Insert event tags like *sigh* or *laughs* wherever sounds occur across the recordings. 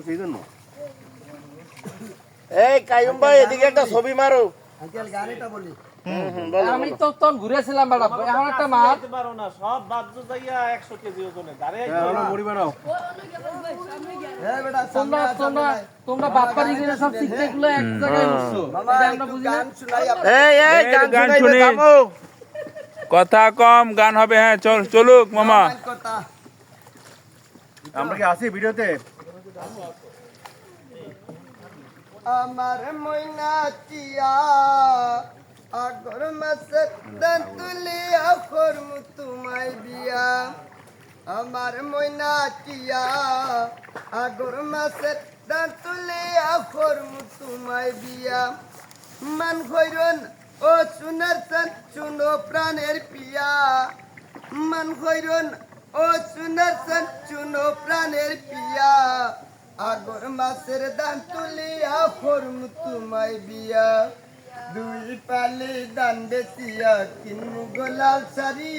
করছে এই জন্য এই কাইম ভাই এদিকে একটা ছবি মারো গাড়িটা বলি। হুম, হুম, বলো, আমি তো তখন ঘুরেছিলাম ম্যাডাম এখন একটা মাছ পারো না সব বাদ্য যাইয়া একশো কেজি ওজনে। দাঁড়িয়ে আমরা মুড়ি বানাও বেটা সামনে তোমরা তোমরা তোমরা বাটপারি করে সব শিখতে গুলো এক জায়গায় উঠছো এটা আমরা বুঝি না গান শুনাই আপনার এই এই এই, গান গান শুনাইবে শুনি। থামো কথা কম গান হবে হ্যাঁ চল চলুক মামা। আমরা কি আছি ভিডিওতে? আমার ময়না চিয়া আগর মাসে দান তুলিয়া করমু তোমায় বিয়া আমার ময়না চিয়া আগর মাসে দান তুলিয়া করমু তোমায় বিয়া মান খৈরন ও সুনার সান শুনো প্রাণের পিয়া। মান খৈরন ও সুনার সান শুনো প্রাণের পিয়া। আগর মাসের দান তুলিয়া করম তোমায় বিয়া দুই পালে দান বেচিয়া কিনমু গোলাল শাড়ি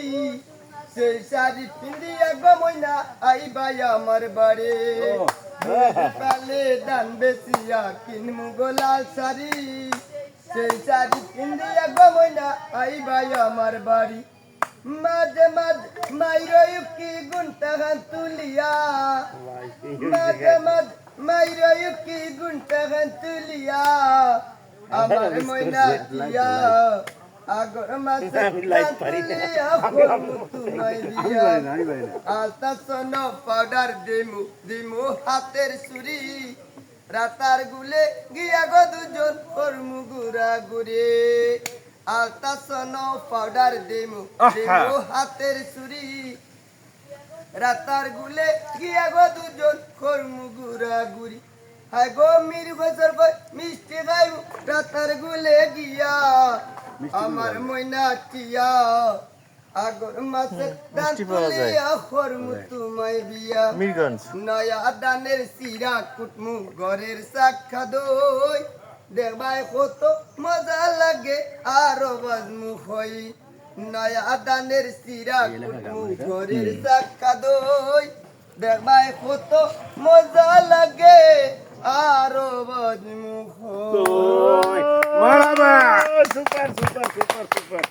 সেই শাড়ি পিন্দিয়া গমইনা আইবাই আমার বাড়ি। পালে দান বেচিয়া কিনমু গোলাল শাড়ি সেই শাড়ি পিন্দিয়া গমইনা আইবাই আমার বাড়ি। মাঝে মাঝে মাইরই কি গুনটা গান তুলিয়া। মাঝে মাঝে মাইরই কি গুনটা গান তুলিয়া। আমার ময়না দিয়া আগর লাইট তুলিয়া তোমায় দিয়া। আলতা সোন পাউডার দিমু দিমু হাতের সুরি রাতার গুলে গিয়া গো দুজন করমু গুড়া গুড়ে। আলতা সোন পাউডার দিমু দিমু হাতের সুরি রাতার গুলে গিয়া গো দুজন করমু হাই গো মির মিষ্টি রাতার গুলে গিয়া। আমার ময়না টিয়া আগর মাসে দান। তুলিয়া করমু তোমায় বিয়া মিরগঞ্জ। নয়া দানের সিরা কুটমু ঘরের সাক্ষা দই দেখবাই কত মজা লাগে আরও বাজমু হই নয়া দানের সিরা কুটমু ঘরের সাক্ষা দই। দেখবাই কত মজা লাগে আরও বাজমু হই মারাবা। Super super super super.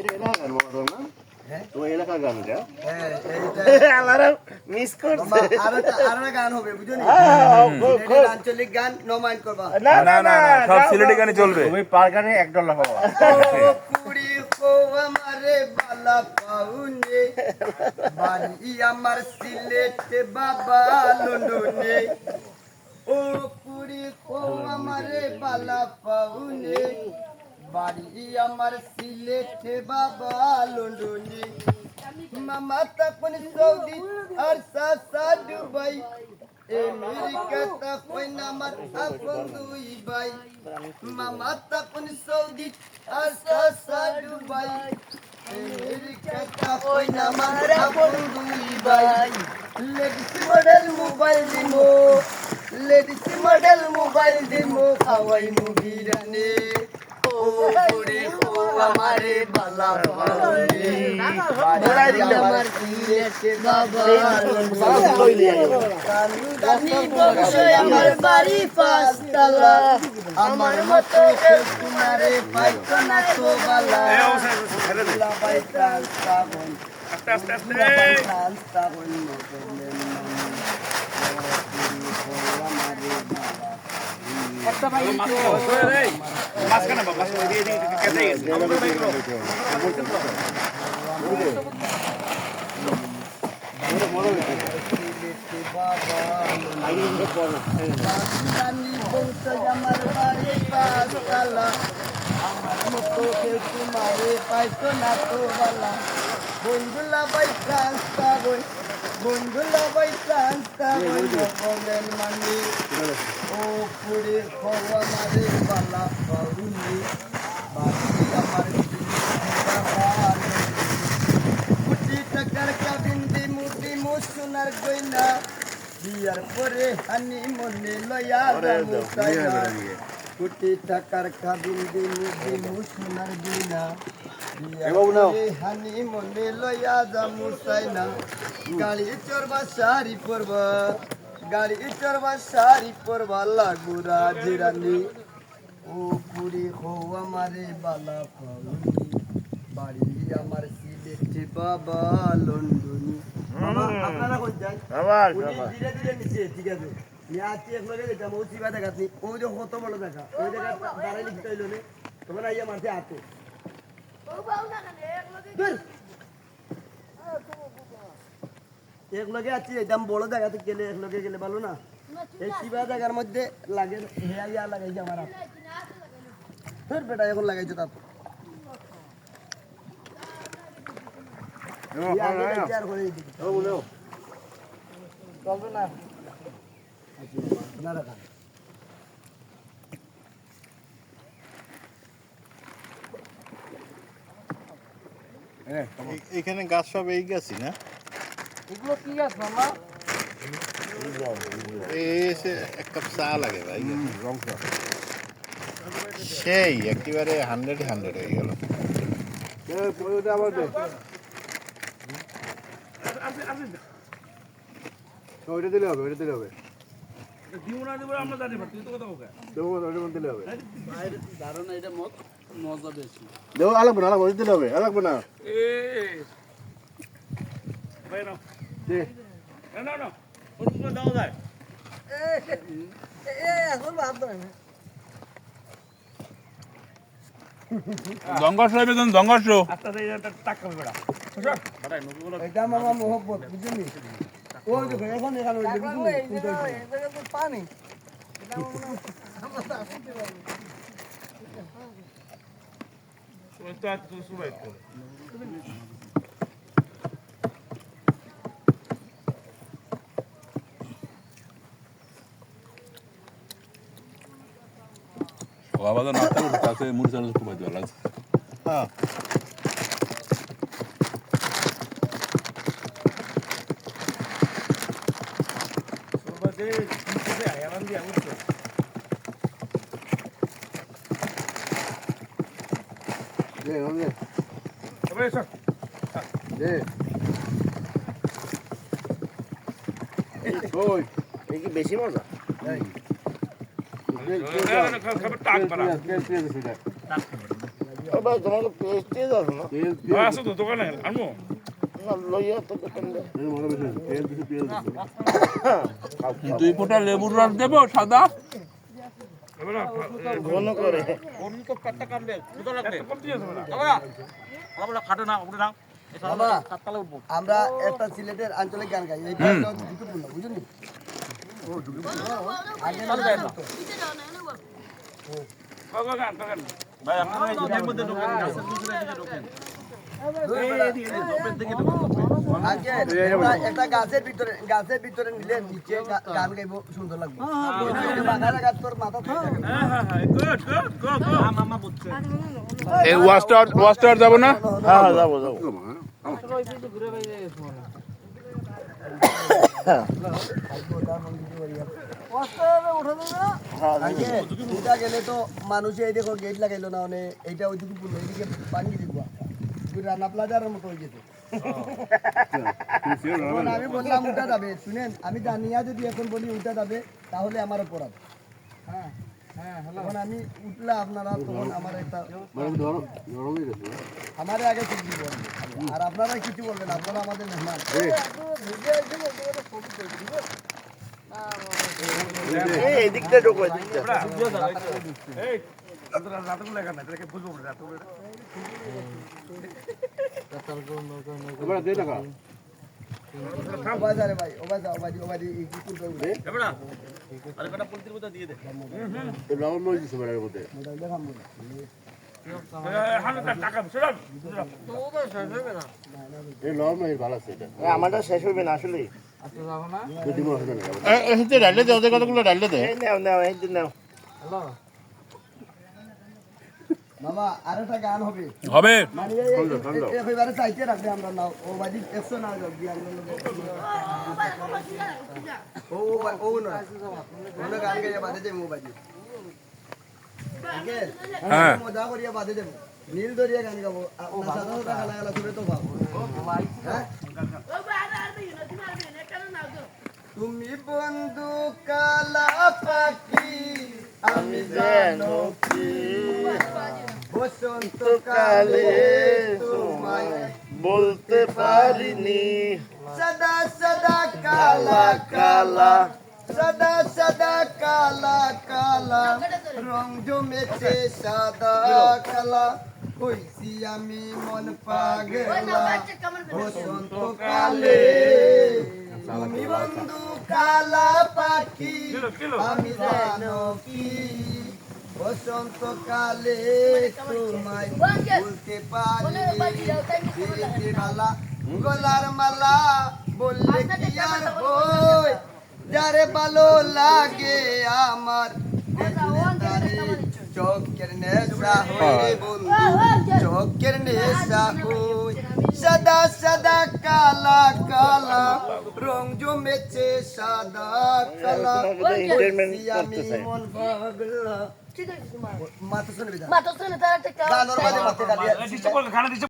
এটা গান বলো না? তোমার এলাকা গান এটা? হ্যাঁ, *laughs* আমার মিস করছে। আরও একটা- গান হবে বুঝলি? আহ, খুব, খুব। আঞ্চলিক গান নমাইন করবা। না না না না সব সিলেটি গানে চলবে। তুমি পার গানে এক ডলার পাবা। *laughs* ও কুড়ি কো আমারে বালা পাউনে বাড়ি আমার সিলেটে বাবা লন্ডনে ও কুড়ি কো আমারে বালা পাউনে বাড়ি আমার সিলেটে বাবা লন্ডনে, মামা তখন সৌদি আর সাসা দুবাই। আমেরিকা তখন আমার আপন দুই ভাই, মামা তখন সৌদি আর সাসা দুবাই। আমেরিকা তখন আমার আপন দুই ভাই। লেডিস মডেল মোবাইল দিমো, লেডিস মডেল মোবাইল দিমো খাওয়াই মুগিরানে ও করে ও আমারে বালা আমার সিলেটে বাবা আমার বাড়ি পাঁচতলা। আমার মতো তোমারে পাইতো না তো বালা। আমার বাড়ি পাঁচতলা আমার মতো কেউ তোমারে পাইতো না তো বালা বন্ধুলা বাই ট্রান্সফাবন বন্ধুলা বাই বলেন মানি পুরে খোয়া মারে বালা পাউনি বাকি আমার কোটি টাকার কাবিন দি মুদি মুসুনার গইনা বিয়ার পরে হানি মনে লয়া তাইনা কোটি টাকার কাবিন দি মুদি মুসুনার গইনা বিয়ার পরে হানি মনে লয়া যামু তাইনা গাড়ি চড়বা শাড়ি পরবা। গাড়ি চড়বা শাড়ি পরবা লাগুরা জিরানি ও পুরি হো আমারে বালা পাউনি বাড়ি আমার সিলেটে বাবা লন্ডনি। আপনারা কোন যাই আবার ধীরে ধীরে নিচে ঠিক আছে। আসছি এক লগে যেতাম ও চিবা দেখাত নি ওই যে কত বড় দেখা ওই জায়গা দাঁড়াই লিখতে হইল নে। তোমার আইয়া মারতে আতে ধুর। এক লগে আছি একদম বড় জায়গাতে গেলে এক লগে গেলে ভালো না? এই চিবা জায়গার মধ্যে লাগে হে আইয়া লাগাইছে আমার ধুর বেটা এখন লাগাইছে তার। চলবে না। না রাখা এখানে গাছ সব এই গাছই না? এগুলো কি গাছ মামা? এসে এক কাপ চা লাগে ভাই। সেই একেবারে হান্ড্রেড হান্ড্রেড হয়ে গেল। ওইটা দিলে হবে ওইটা দিলে হবে। দেবো ওইটা মধ্যে দিলে হবে। ধারণা এটা আলাগবে না আলাগবে ওইটা দিলে হবে আলাগবে না দে দঙ্গস লইবে তুমি দঙ্গস এটা মামা মোহব্বত বুঝলি? ওই দেখো এখন এখানে পানি। বাবা তো নাস্তা করতে আছে মুড়ি চাল খুব ভালো লাগছে হ্যাঁ দে দে দে ওই এই কি বেশি মজা তেল তেল তেল সেটা আবার তোমাকে পেস্ট দিয়ে যাবে না তেল তেল না দুই ফোঁটা লেবুর রস দেবো সাদা ঘন করে বাবা আমরা একটা সিলেটের আঞ্চলিক গান গাই। বুঝলি আগে না জানতো। আজকে একটা- একটা গাছের ভিতরে গাছের ভিতরে নিলে নিচে গান গাইব সুন্দর লাগবে ওয়াস্টার ওয়াস্টার যাব না হ্যাঁ। যাব যাব ঘুরে দেখো গেট লাগাইলো এইটা দিব আমি আমি জানিয়া যদি এখন বলি উঠা যাবে তাহলে আমার অপরাধ হ্যাঁ। হ্যাঁ আমি উঠলে আপনারা তখন আমার একটা হয়ে গেছে আমারে আগে ঠিক দিব আর আপনারা কিছু বলবেন আপনারা আমাদের মেহমান। এদিকটা ঢোকো এদিকটা আমারটা শেষ হবে না আসলে যাব না যদি ডালে দে ওদের কতগুলো ডালে দে? নাও নাও এই নাও। হ্যালো মামা আর একটা গান হবে। হবে? মানে চাইতে রাখবে আমরা নাও। ও বাজি একশো না ও ও গান গাইয়া বাজে দেবো বাজি হ্যাঁ। মজা করিয়া বাজে দেবো। নীল দরিয়া গান গাবো। আপনার সাদা সাদা গালা গালা শুনে তো ভাবো হ্যাঁ? তুমি বন্ধু কালা পাখি আমি জানো কি? বসন্ত কালে তোমায় বলতে পারিনি। সদা সদা কালা কালা সদা সদা কালা কালা রং জমেছে সাদা কালা। হইছি আমি মন পাগলা। বসন্ত কালে তুমি বন্ধু কালা পাখি। আমি জানো কি বসন্ত কালে তোমায় বলতে পারি মালা গলার মালা বললে কি আর বই যারে ভালো লাগে আমার চোখের নেশা হয়ে বন্ধু চোখের নেশা হই সাদা সাদা কালা কালা। রং জমেছে সাদা কালা। বলছি আমি। মন পাগলা। ঠিক আছে মাথা শুনবি মা শুনে তার একটা গানোর মাঝে মাথা